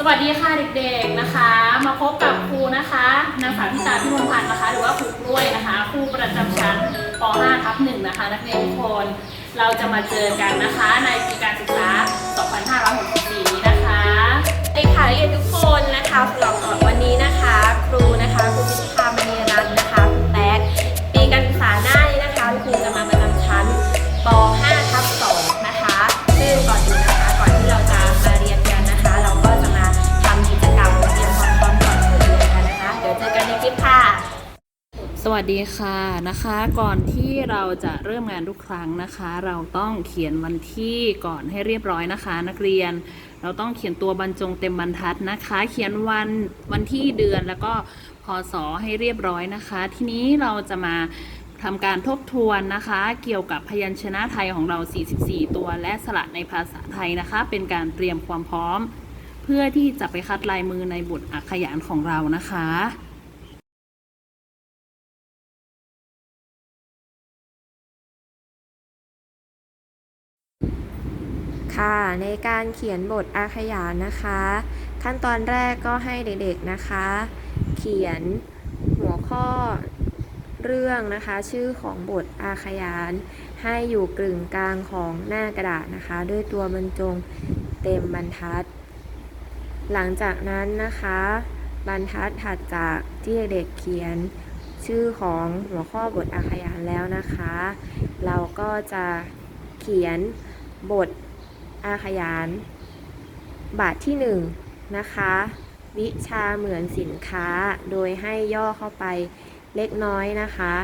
สวัสดีค่ะเด็กๆนะคะ มาพบกับครูนะคะนางสาวพิตาพิมลพันธ์นะคะ หรือว่าครูกล้วยนะคะครูประจำชั้นป .5 ทับ1นะคะ นักเรียนทุกคนเราจะมาเจอกันนะคะ ในปีการศึกษา 2564 นี้นะคะเด็กค่ะเรียนทุกคนนะคะสำหรับ สวัสดีค่ะนะคะ ก่อนที่เราจะเริ่มงานทุกครั้งนะคะ เราต้องเขียนวันที่ก่อนให้เรียบร้อยนะคะ นักเรียน เราต้องเขียนตัวบรรจงเต็มบรรทัดนะคะ เขียนวันวันที่เดือนแล้วก็พศให้เรียบร้อยนะคะ ทีนี้เราจะมาทำการทบทวนนะคะ เกี่ยวกับพยัญชนะไทยของเรา 44 ตัว และสระในภาษาไทยนะคะ เป็นการเตรียมความพร้อม เพื่อที่จะไปคัดลายมือในบทอักขยานของเรานะคะ ค่ะ ในการเขียนบทอาขยานนะคะ ขั้นตอนแรกก็ให้เด็กๆนะคะ เขียนหัวข้อเรื่องนะคะ ชื่อของบทอาขยาน ให้อยู่กลึงกลางของหน้ากระดาษนะคะ ด้วยตัวบรรจงเต็มบรรทัด หลังจากนั้นนะคะ บรรทัดถัดจากที่เด็กเขียนชื่อของหัวข้อบทอาขยานแล้วนะคะ เราก็จะเขียนบท อาขยาน บาทที่1นะคะ วิชาเหมือนสินค้าโดยให้ย่อเข้าไปเล็กน้อยนะคะ